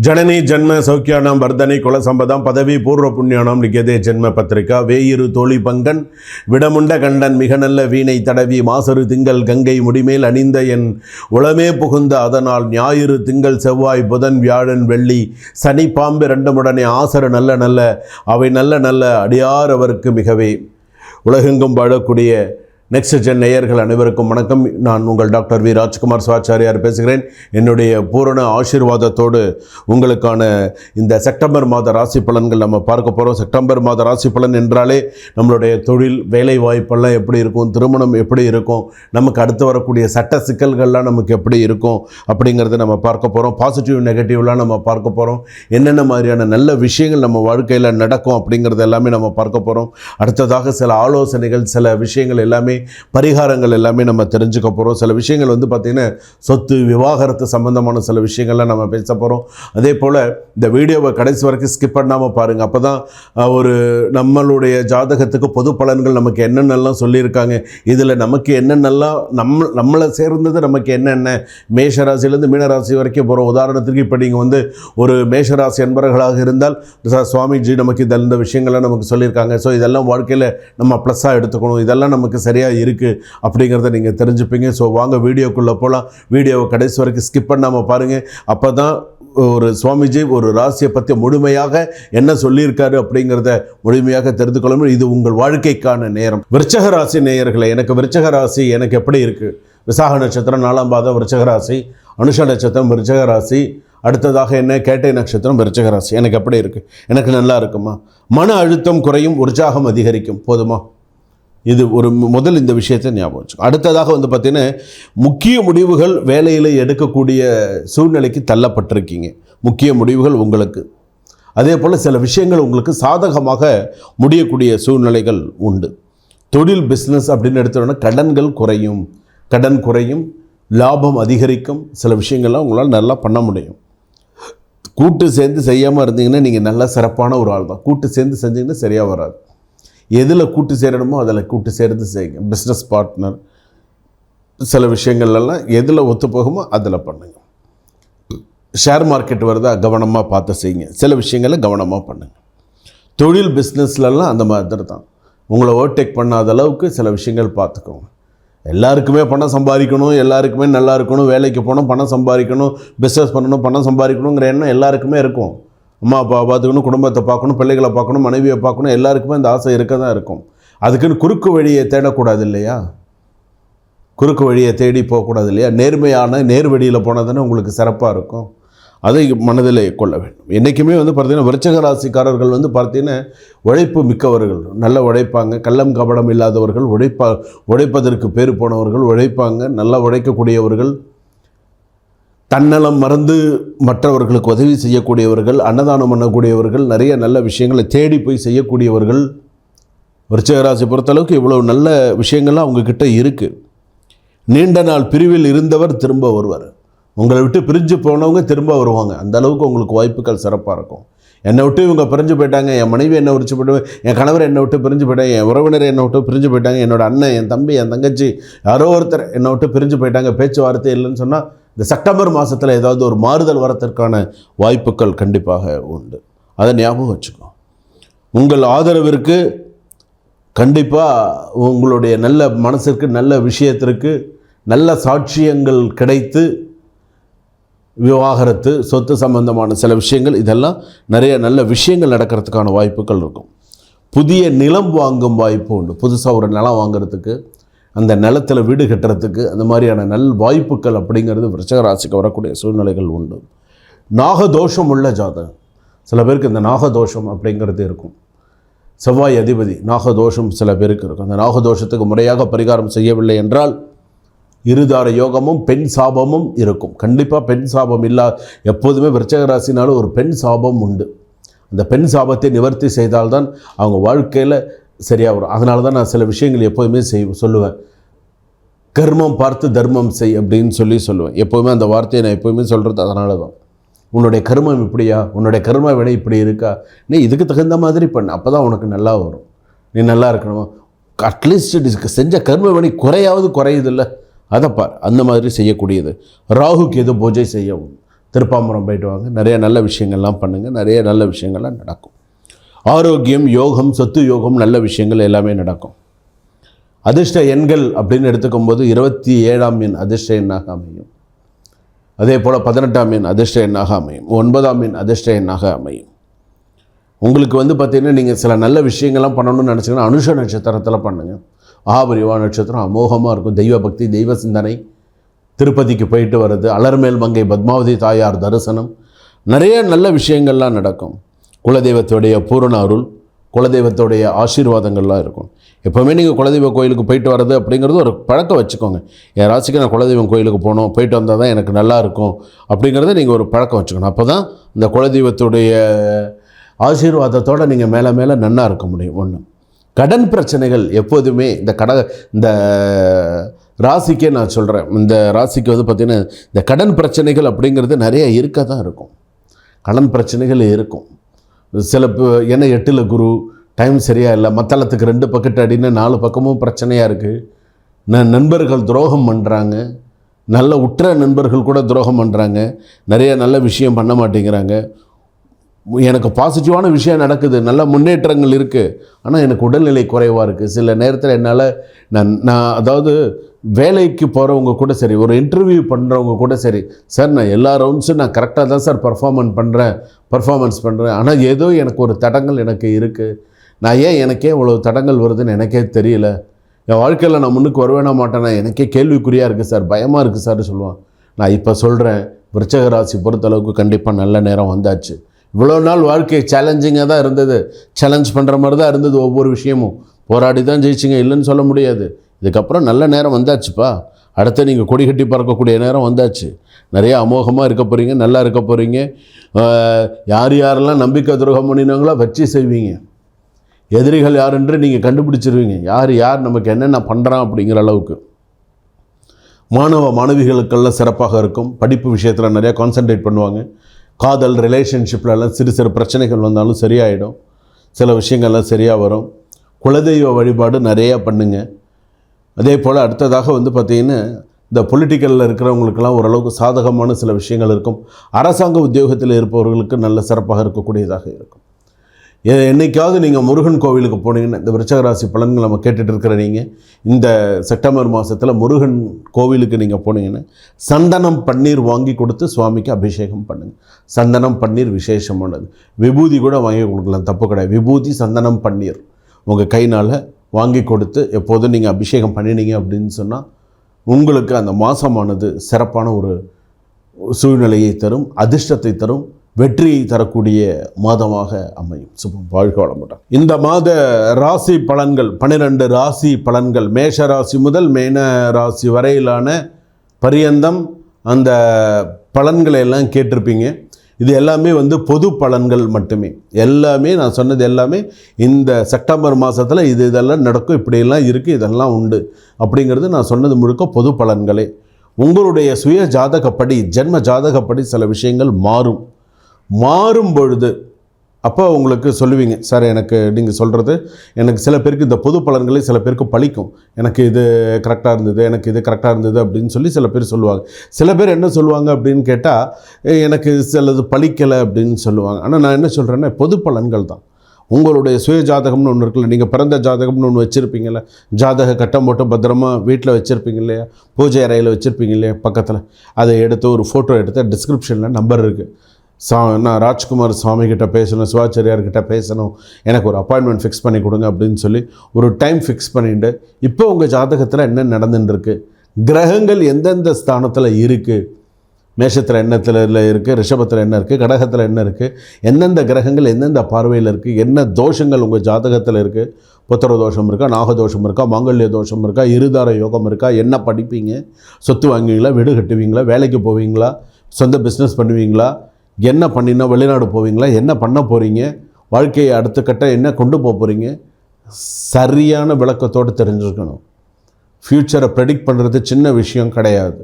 ஜனனி ஜென்ம சௌக்கியானாம் வர்தனை குலசம்பதம் பதவி பூர்வ புண்ணியானாம் லிகதே ஜென்ம பத்திரிகா வேயிரு தோழி பங்கன் விடமுண்ட கண்டன் மிக நல்ல வீணை தடவி மாசரு திங்கள் கங்கை முடிமேல் அணிந்த என் உளமே புகுந்த அதனால் ஞாயிறு திங்கள் செவ்வாய் புதன் வியாழன் வெள்ளி சனி பாம்பு ரெண்டுமுடனே ஆசரு நல்ல நல்ல அவை நல்ல நல்ல அடியார் அவருக்கு மிகவே. உலகெங்கும் வாழக்கூடிய நெக்ஸ்ட் ஜென் நேயர்கள் அனைவருக்கும் வணக்கம். நான் உங்கள் டாக்டர் வி. ராஜ்குமார் சிவாச்சாரியார் பேசுகிறேன். என்னுடைய பூரண ஆசீர்வாதத்தோடு உங்களுக்கான இந்த செப்டம்பர் மாத ராசி பலன்கள் நம்ம பார்க்க போகிறோம் செப்டம்பர் மாத ராசி பலன் என்றாலே நம்மளுடைய தொழில் வேலை வாய்ப்பெல்லாம் எப்படி இருக்கும் திருமணம் எப்படி இருக்கும் நமக்கு அடுத்து வரக்கூடிய சட்ட சிக்கல்கள்லாம் நமக்கு எப்படி இருக்கும் அப்படிங்கிறத நம்ம பார்க்க போகிறோம் பாசிட்டிவ் நெகட்டிவ்லாம் நம்ம பார்க்க போகிறோம் என்னென்ன மாதிரியான நல்ல விஷயங்கள் நம்ம வாழ்க்கையில் நடக்கும் அப்படிங்கிறது எல்லாமே நம்ம பார்க்க போகிறோம் அடுத்ததாக சில ஆலோசனைகள் சில விஷயங்கள் எல்லாமே பரிகாரங்கள் எல்லாமே நம்ம தெரிஞ்சுக்க போகிறோம் சில விஷயங்கள் வந்து பார்த்திங்கன்னா சொத்து விவாகரத்து சம்மந்தமான சில விஷயங்கள்லாம் நம்ம பேச போகிறோம் அதே போல் இந்த வீடியோவை கடைசி வரைக்கும் ஸ்கிப் பண்ணாமல் பாருங்கள் அப்போ தான் ஒரு நம்மளுடைய ஜாதகத்துக்கு பொது பலன்கள் நமக்கு என்னென்னலாம் சொல்லியிருக்காங்க. இதில் நமக்கு என்னென்னலாம் நம்ம நம்மளை சேர்ந்தது நமக்கு என்னென்ன? மேஷராசிலேருந்து மீனராசி வரைக்கும் போகிறோம் உதாரணத்துக்கு இப்போ நீங்கள் வந்து ஒரு மேஷராசி என்பவர்களாக இருந்தால் சுவாமிஜி நமக்கு இந்த விஷயங்கள்லாம் நமக்கு சொல்லியிருக்காங்க. ஸோ இதெல்லாம் வாழ்க்கையில் நம்ம ப்ளஸ்ஸாக எடுத்துக்கணும். இதெல்லாம் நமக்கு சரியாக இருக்குது அப்படிங்கிறத நீங்கள் தெரிஞ்சுப்பீங்க. ஸோ வாங்க வீடியோக்குள்ளே போகலாம் வீடியோவை கடைசி வரைக்கும் ஸ்கிப் பண்ணாமல் பாருங்கள் அப்போ தான் ஒரு சுவாமிஜி ஒரு ராசியை பற்றி முழுமையாக என்ன சொல்லியிருக்காரு அப்படிங்கிறத முழுமையாக தெரிந்து கொள்ள இது உங்கள் வாழ்க்கைக்கான நேரம். விருச்சக ராசி நேயர்களை எனக்கு விருச்சக ராசி எனக்கு எப்படி இருக்குது விசாக நட்சத்திரம் நாலாம் பாதம் விருச்சக ராசி அனுஷ நட்சத்திரம் விருச்சக ராசி அடுத்ததாக என்ன? கேட்டை நட்சத்திரம் விருச்சக ராசி. எனக்கு எப்படி இருக்குது எனக்கு நல்லா இருக்குமா? மன அழுத்தம் குறையும் உற்சாகம் அதிகரிக்கும். போதுமா? இது ஒரு முதல் இந்த விஷயத்தை ஞாபகம் வச்சுக்கோ. அடுத்ததாக வந்து பார்த்தீங்கன்னா முக்கிய முடிவுகள் வேலையில் எடுக்கக்கூடிய சூழ்நிலைக்கு தள்ளப்பட்டிருக்கீங்க. முக்கிய முடிவுகள் உங்களுக்கு. அதே போல் சில விஷயங்கள் உங்களுக்கு சாதகமாக முடியக்கூடிய சூழ்நிலைகள் உண்டு. தொழில் பிஸ்னஸ் அப்படின்னு எடுத்தோன்னா கடன்கள் குறையும். கடன் குறையும். லாபம் அதிகரிக்கும். சில விஷயங்கள்லாம் உங்களால் நல்லா பண்ண முடியும். கூட்டு சேர்ந்து செய்யாமல் இருந்தீங்கன்னா நீங்கள் நல்லா சிறப்பான ஒரு ஆள் தான் கூட்டு சேர்ந்து செஞ்சீங்கன்னா சரியாக வராது. எதில் கூட்டு சேரணுமோ அதில் கூட்டு சேர்ந்து செய்யுங்க. பிஸ்னஸ் பார்ட்னர் சில விஷயங்கள்லாம் எதில் ஒத்து போகுமோ அதில் பண்ணுங்க. ஷேர் மார்க்கெட் வருதா கவனமாக பார்த்து செய்யுங்க. சில விஷயங்களை கவனமாக பண்ணுங்கள் தொழில் பிஸ்னஸ்லலாம் அந்த மாதிரி தான் உங்களை ஓவர்டேக் பண்ணாத அளவுக்கு சில விஷயங்கள் பார்த்துக்கோங்க. எல்லாருக்குமே பணம் சம்பாதிக்கணும் எல்லாருக்குமே நல்லா இருக்கணும் வேலைக்கு போகணும் பணம் சம்பாதிக்கணும் பிஸ்னஸ் பண்ணணும் பணம் சம்பாதிக்கணுங்கிற எண்ணம் எல்லாருக்குமே இருக்கும். அம்மா அப்பா பார்த்துக்கணும் குடும்பத்தை பார்க்கணும் பிள்ளைகளை பார்க்கணும் மனைவியை பார்க்கணும் எல்லாருக்குமே அந்த ஆசை இருக்க தான் இருக்கும். அதுக்குன்னு குறுக்கு வழியை தேடக்கூடாது இல்லையா? குறுக்கு வழியை தேடி போகக்கூடாது இல்லையா? நேர்மையான நேர் வழியில் போனால் தானே உங்களுக்கு சிறப்பாக இருக்கும். அதை மனதில் கொள்ள வேண்டும். என்றைக்குமே வந்து பார்த்தீங்கன்னா விருச்சக ராசிக்காரர்கள் வந்து பார்த்தீங்கன்னா உழைப்பு மிக்கவர்கள். நல்லா உழைப்பாங்க. கள்ளம் கபடம் இல்லாதவர்கள் உழைப்பா உழைப்பதற்கு பேர் போனவர்கள் உழைப்பாங்க. நல்லா உழைக்கக்கூடியவர்கள் தன்னலம் மறந்து மற்றவர்களுக்கு உதவி செய்யக்கூடியவர்கள் அன்னதானம் பண்ணக்கூடியவர்கள் நிறைய நல்ல விஷயங்களை தேடி போய் செய்யக்கூடியவர்கள் விருச்சகராசி பொறுத்தளவுக்கு இவ்வளோ நல்ல விஷயங்கள்லாம் அவங்கக்கிட்ட இருக்குது நீண்ட நாள் பிரிவில் இருந்தவர் திரும்ப வருவார். உங்களை விட்டு பிரிஞ்சு போனவங்க திரும்ப வருவாங்க. அந்த அளவுக்கு உங்களுக்கு வாய்ப்புகள் சிறப்பாக இருக்கும். என்னை விட்டு இவங்க பிரிஞ்சு போயிட்டாங்க என் மனைவி என்னை விரிச்சு போயிட்டு என் கணவர் என்னை விட்டு பிரிஞ்சு போயிட்டாங்க என் உறவினர் என்னை விட்டு பிரிஞ்சு போயிட்டாங்க என்னோட அண்ணன் என் தம்பி என் தங்கச்சி யாரோ ஒருத்தர் என்னை விட்டு பிரிஞ்சு போயிட்டாங்க பேச்சுவார்த்தை இல்லைன்னு சொன்னால் இந்த செப்டம்பர் மாதத்தில் ஏதாவது ஒரு மாறுதல் வரத்திற்கான வாய்ப்புகள் கண்டிப்பாக உண்டு. அதை ஞாபகம் வச்சுக்கோ. உங்கள் ஆதரவிற்கு கண்டிப்பாக உங்களுடைய நல்ல மனசிற்கு நல்ல விஷயத்திற்கு நல்ல சாட்சியங்கள் கிடைத்து விவாகரத்து சொத்து சம்பந்தமான சில விஷயங்கள் இதெல்லாம் நிறைய நல்ல விஷயங்கள் நடக்கிறதுக்கான வாய்ப்புகள் இருக்கும். புதிய நிலம் வாங்கும் வாய்ப்பு உண்டு. புதுசாக ஒரு நிலம் வாங்குறதுக்கு அந்த நிலத்தில் வீடு கட்டுறதுக்கு அந்த மாதிரியான நல் வாய்ப்புகள் அப்படிங்கிறது விருச்சகராசிக்கு வரக்கூடிய சூழ்நிலைகள் உண்டு. நாகதோஷம் உள்ள ஜாதகம். சில பேருக்கு இந்த நாகதோஷம் அப்படிங்கிறது இருக்கும். செவ்வாய் அதிபதி நாகதோஷம் சில பேருக்கு இருக்கும். அந்த நாகதோஷத்துக்கு முறையாக பரிகாரம் செய்யவில்லை என்றால் இருதார யோகமும் பெண் சாபமும் இருக்கும். கண்டிப்பாக பெண் சாபம் இல்லா எப்போதுமே விருச்சகராசினாலும் ஒரு பெண் சாபம் உண்டு. அந்த பெண் சாபத்தை நிவர்த்தி செய்தால்தான் அவங்க வாழ்க்கையில் சரியாக வரும் அதனால தான் நான் சில விஷயங்கள் எப்போதுமே செய் சொல்லுவேன். கர்மம் பார்த்து தர்மம் செய் அப்படின்னு சொல்லி சொல்லுவேன். எப்போவுமே அந்த வார்த்தையை நான் எப்போவுமே சொல்கிறது அதனால தான் உன்னுடைய கர்மம் இப்படியா? உன்னுடைய கர்ம வினை இப்படி இருக்கா? நீ இதுக்கு தகுந்த மாதிரி பண்ணு. அப்போ தான் உனக்கு நல்லா வரும். நீ நல்லா இருக்கணும்? அட்லீஸ்ட் டிஸ்க செஞ்ச கர்ம வினை குறையாவது குறையுதில்ல? அதை பார். அந்த மாதிரி செய்யக்கூடியது. ராகுக்கு எது பூஜை செய்யவும் திருப்பாம்பரம் போயிட்டு வாங்க. நிறைய நல்ல விஷயங்கள்லாம் பண்ணுங்கள் நிறைய நல்ல விஷயங்கள்லாம் நடக்கும். ஆரோக்கியம் யோகம் சொத்து யோகம் நல்ல விஷயங்கள் எல்லாமே நடக்கும். அதிர்ஷ்ட எண்கள் அப்படின்னு எடுத்துக்கும் போது இருபத்தி ஏழாம் எண் அதிர்ஷ்ட எண்ணாக அமையும். அதே போல் பதினெட்டாம் எண் அதிர்ஷ்ட எண்ணாக அமையும். ஒன்பதாம் எண் அதிர்ஷ்ட எண்ணாக அமையும். உங்களுக்கு வந்து பார்த்திங்கன்னா நீங்கள் சில நல்ல விஷயங்கள்லாம் பண்ணணும்னு நினச்சிங்கன்னா அனுஷ நட்சத்திரத்தில் பண்ணுங்கள் மகாபரிவா நட்சத்திரம் அமோகமாக இருக்கும். தெய்வ பக்தி தெய்வ சிந்தனை. திருப்பதிக்கு போயிட்டு வர்றது அலர்மேல் மங்கை பத்மாவதி தாயார் தரிசனம். நிறைய நல்ல விஷயங்கள்லாம் நடக்கும். குலதெய்வத்துடைய பூரண அருள் குலதெய்வத்துடைய ஆசீர்வாதங்கள்லாம் இருக்கும். எப்போவுமே நீங்கள் குலதெய்வ கோயிலுக்கு போயிட்டு வர்றது அப்படிங்கிறது ஒரு பழக்கம் வச்சுக்கோங்க. என் ராசிக்கு நான் குலதெய்வம் கோயிலுக்கு போகணும் போயிட்டு வந்தால் தான் எனக்கு நல்லா இருக்கும் அப்படிங்கிறத நீங்கள் ஒரு பழக்கம் வச்சுக்கணும். அப்போ தான் இந்த குலதெய்வத்துடைய ஆசீர்வாதத்தோடு நீங்கள் மேலே மேலே நன்னாக இருக்க முடியும் ஒன்று கடன் பிரச்சனைகள் எப்போதுமே இந்த கட இந்த ராசிக்கே நான் சொல்கிறேன் இந்த ராசிக்கு வந்து பார்த்திங்கன்னா இந்த கடன் பிரச்சனைகள் அப்படிங்கிறது நிறைய இருக்க தான் இருக்கும். கடன் பிரச்சனைகள் இருக்கும். சில ப- ஏன்னா எட்டில் குரு டைம் சரியாக இல்லை மத்தளத்துக்கு ரெண்டு பக்கெட் அடின்னு நாலு பக்கமும் பிரச்சனையாக இருக்குது ந நண்பர்கள் துரோகம் பண்ணுறாங்க நல்ல உற்ற நண்பர்கள் கூட துரோகம் பண்ணுறாங்க நிறைய நல்ல விஷயம் பண்ண மாட்டேங்கிறாங்க. எனக்கு பாசிட்டிவான விஷயம் நடக்குது நல்ல முன்னேற்றங்கள் இருக்குது ஆனால் எனக்கு உடல்நிலை குறைவாக இருக்குது சில நேரத்தில் என்னால் நான் நான் அதாவது வேலைக்கு போகிறவங்க கூட சரி ஒரு இன்டர்வியூ பண்ணுறவங்க கூட சரி சார் நான் எல்லா ரவுண்ட்ஸும் நான் கரெக்டாக தான் சார் பர்ஃபார்மன்ஸ் பண்ணுறேன் பர்ஃபார்மன்ஸ் பண்ணுறேன் ஆனால் ஏதோ எனக்கு ஒரு தடங்கள் எனக்கு இருக்குது நான் ஏன் எனக்கே இவ்வளோ தடங்கள் வருதுன்னு எனக்கே தெரியல. என் வாழ்க்கையில் நான் முன்னுக்கு வருவேனா மாட்டேனா? எனக்கே கேள்விக்குறியாக இருக்குது சார் பயமாக இருக்குது சார் சொல்லுவான். நான் இப்போ சொல்கிறேன் விருச்சக ராசி பொறுத்தளவுக்கு கண்டிப்பாக நல்ல நேரம் வந்தாச்சு. இவ்வளோ நாள் வாழ்க்கை சேலஞ்சிங்காக தான் இருந்தது. சேலஞ்ச் பண்ணுற மாதிரி தான் இருந்தது ஒவ்வொரு விஷயமும். போராடி தான் ஜெயிச்சிங்க இல்லைன்னு சொல்ல முடியாது. இதுக்கப்புறம் நல்ல நேரம் வந்தாச்சுப்பா. அடுத்து நீங்கள் கொடி கட்டி பறக்கக்கூடிய நேரம் வந்தாச்சு. நிறையா அமோகமாக இருக்க போகிறீங்க நல்லா இருக்க போகிறீங்க யார் யாரெல்லாம் நம்பிக்கை துரோகம் பண்ணினாங்களோ வச்சு செய்வீங்க. எதிரிகள் யாருன்று நீங்கள் கண்டுபிடிச்சிருவீங்க. யார் யார் நமக்கு என்னென்ன பண்ணுறான் அப்படிங்கிற அளவுக்கு. மாணவ மாணவிகளுக்கெல்லாம் சிறப்பாக இருக்கும். படிப்பு விஷயத்தில் நிறையா கான்சென்ட்ரேட் பண்ணுவாங்க. காதல் ரிலேஷன்ஷிப்லலாம் சிறு சிறு பிரச்சனைகள் வந்தாலும் சரியாயிடும். சில விஷயங்கள்லாம் சரியாக வரும். குலதெய்வ வழிபாடு நிறையா பண்ணுங்க. அதே போல் அடுத்ததாக வந்து பார்த்திங்கன்னா இந்த பொலிட்டிக்கலில் இருக்கிறவங்களுக்கெல்லாம் ஓரளவுக்கு சாதகமான சில விஷயங்கள் இருக்கும். அரசாங்க உத்தியோகத்தில் இருப்பவர்களுக்கு நல்ல சிறப்பாக இருக்கக்கூடியதாக இருக்கும். என்றைக்காவது நீங்கள் முருகன் கோவிலுக்கு போனீங்கன்னா இந்த விருச்சகராசி பலன்கள் நம்ம கேட்டுட்டு இருக்கிற நீங்கள் இந்த செப்டம்பர் மாதத்தில் முருகன் கோவிலுக்கு நீங்கள் போனீங்கன்னா சந்தனம் பன்னீர் வாங்கி கொடுத்து சுவாமிக்கு அபிஷேகம் பண்ணுங்கள் சந்தனம் பன்னீர் விசேஷமானது. விபூதி கூட வாங்கி கொடுக்கலாம் தப்பு கிடையாது. விபூதி சந்தனம் பன்னீர். உங்கள் கைனால் வாங்கி கொடுத்து எப்போதும் நீங்கள் அபிஷேகம் பண்ணினீங்க அப்படின்னு சொன்னால் உங்களுக்கு அந்த மாதமானது சிறப்பான ஒரு சூழ்நிலையை தரும் அதிர்ஷ்டத்தை தரும் வெற்றியை தரக்கூடிய மாதமாக அமையும். சுபம். வாழ்க வளமுடன் இந்த மாத ராசி பலன்கள் பன்னிரெண்டு ராசி பலன்கள் மேஷ ராசி முதல் மேன ராசி வரையிலான பரியந்தம் அந்த பலன்களை எல்லாம் கேட்டிருப்பீங்க. இது எல்லாமே வந்து பொது பலன்கள் மட்டுமே. எல்லாமே நான் சொன்னது எல்லாமே இந்த செப்டம்பர் மாதத்தில் இது இதெல்லாம் நடக்கும் இப்படியெல்லாம் இருக்குது இதெல்லாம் உண்டு அப்படிங்கிறது நான் சொன்னது முழுக்க பொது பலன்களே. உங்களுடைய சுய ஜாதகப்படி ஜென்ம ஜாதகப்படி சில விஷயங்கள் மாறும். மாறும் பொழுது அப்போ உங்களுக்கு சொல்லுவீங்க சார் எனக்கு நீங்கள் சொல்கிறது எனக்கு சில பேருக்கு இந்த பொது பலன்களே சில பேருக்கு பழிக்கும். எனக்கு இது கரெக்டாக இருந்தது எனக்கு இது கரெக்டாக இருந்தது அப்படின்னு சொல்லி சில பேர் சொல்லுவாங்க. சில பேர் என்ன சொல்லுவாங்க அப்படின்னு கேட்டால் எனக்கு சிலது பழிக்கலை அப்படின்னு சொல்லுவாங்க. ஆனால் நான் என்ன சொல்கிறேன்னா பொது பலன்கள் தான். உங்களுடைய சுய ஜாதகம்னு ஒன்று இருக்குல்ல நீங்கள் பிறந்த ஜாதகம்னு ஒன்று வச்சுருப்பீங்கள ஜாதக கட்டம் போட்டு பத்திரமா வீட்டில் வச்சுருப்பீங்க இல்லையா பூஜை அறையில் வச்சுருப்பீங்க இல்லையா பக்கத்தில். அதை எடுத்து ஒரு ஃபோட்டோ எடுத்து டிஸ்கிரிப்ஷனில் நம்பர் இருக்குது சா நான் ராஜ்குமார் சுவாமிகிட்ட பேசணும் சிவாச்சாரியார்கிட்ட பேசணும் எனக்கு ஒரு அப்பாயின்மெண்ட் ஃபிக்ஸ் பண்ணி கொடுங்க அப்படின்னு சொல்லி ஒரு டைம் ஃபிக்ஸ் பண்ணிட்டு இப்போ உங்கள் ஜாதகத்தில் என்ன நடந்துட்டுருக்கு? கிரகங்கள் எந்தெந்த ஸ்தானத்தில் இருக்குது மேஷத்தில் என்னத்தில் இருக்குது ரிஷபத்தில் என்ன இருக்குது கடகத்தில் என்ன இருக்குது எந்தெந்த கிரகங்கள் எந்தெந்த பார்வையில் இருக்குது என்ன தோஷங்கள் உங்கள் ஜாதகத்தில் இருக்குது புத்திர தோஷம் இருக்கா நாகதோஷம் இருக்கா மாங்கல்ய தோஷம் இருக்கா இருதார யோகம் இருக்கா என்ன படிப்பீங்க? சொத்து வாங்குவீங்களா வீடு கட்டுவீங்களா வேலைக்கு போவீங்களா சொந்த பிஸ்னஸ் பண்ணுவீங்களா என்ன பண்ணினா வெளிநாடு போவீங்களா? என்ன பண்ண போகிறீங்க வாழ்க்கையை அடுத்த கட்டம் என்ன கொண்டு போக போகிறீங்க சரியான விளக்கத்தோடு தெரிஞ்சிருக்கணும். ஃப்யூச்சரை ப்ரெடிக்ட் பண்ணுறது சின்ன விஷயம் கிடையாது.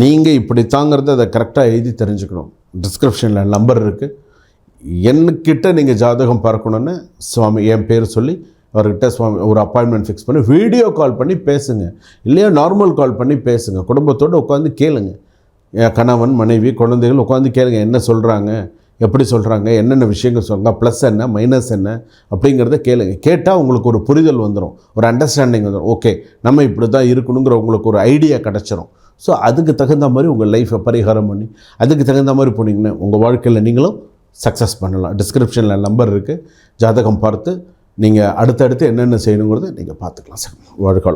நீங்கள் இப்படி தாங்கிறத அதை கரெக்டாக எழுதி தெரிஞ்சுக்கணும். டிஸ்கிரிப்ஷனில் நம்பர் இருக்குது என்கிட்ட நீங்கள் ஜாதகம் பார்க்கணுன்னு சுவாமி என் பேர் சொல்லி அவர்கிட்ட சுவாமி ஒரு அப்பாயின்மெண்ட் ஃபிக்ஸ் பண்ணி வீடியோ கால் பண்ணி பேசுங்க. இல்லையா நார்மல் கால் பண்ணி பேசுங்க. குடும்பத்தோடு உட்காந்து கேளுங்கள் கணவன் மனைவி குழந்தைகள் உட்காந்து கேளுங்க என்ன சொல்கிறாங்க எப்படி சொல்கிறாங்க என்னென்ன விஷயங்கள் சொல்கிறாங்க ப்ளஸ் என்ன மைனஸ் என்ன அப்படிங்கிறத கேளுங்க. கேட்டால் உங்களுக்கு ஒரு புரிதல் வந்துடும் ஒரு அண்டர்ஸ்டாண்டிங் வந்துடும் ஓகே நம்ம இப்படி தான் இருக்கணுங்கிற உங்களுக்கு ஒரு ஐடியா கிடச்சிரும். ஸோ அதுக்கு தகுந்த மாதிரி உங்கள் லைஃப்பை பரிகாரம் பண்ணி அதுக்கு தகுந்த மாதிரி போனீங்கன்னா உங்கள் வாழ்க்கையில் நீங்களும் சக்ஸஸ் பண்ணலாம். டிஸ்கிரிப்ஷனில் நம்பர் இருக்குது ஜாதகம் பார்த்து நீங்கள் அடுத்தடுத்து என்னென்ன செய்யணுங்கிறத நீங்கள் பார்த்துக்கலாம் சார். வாழ்க்கை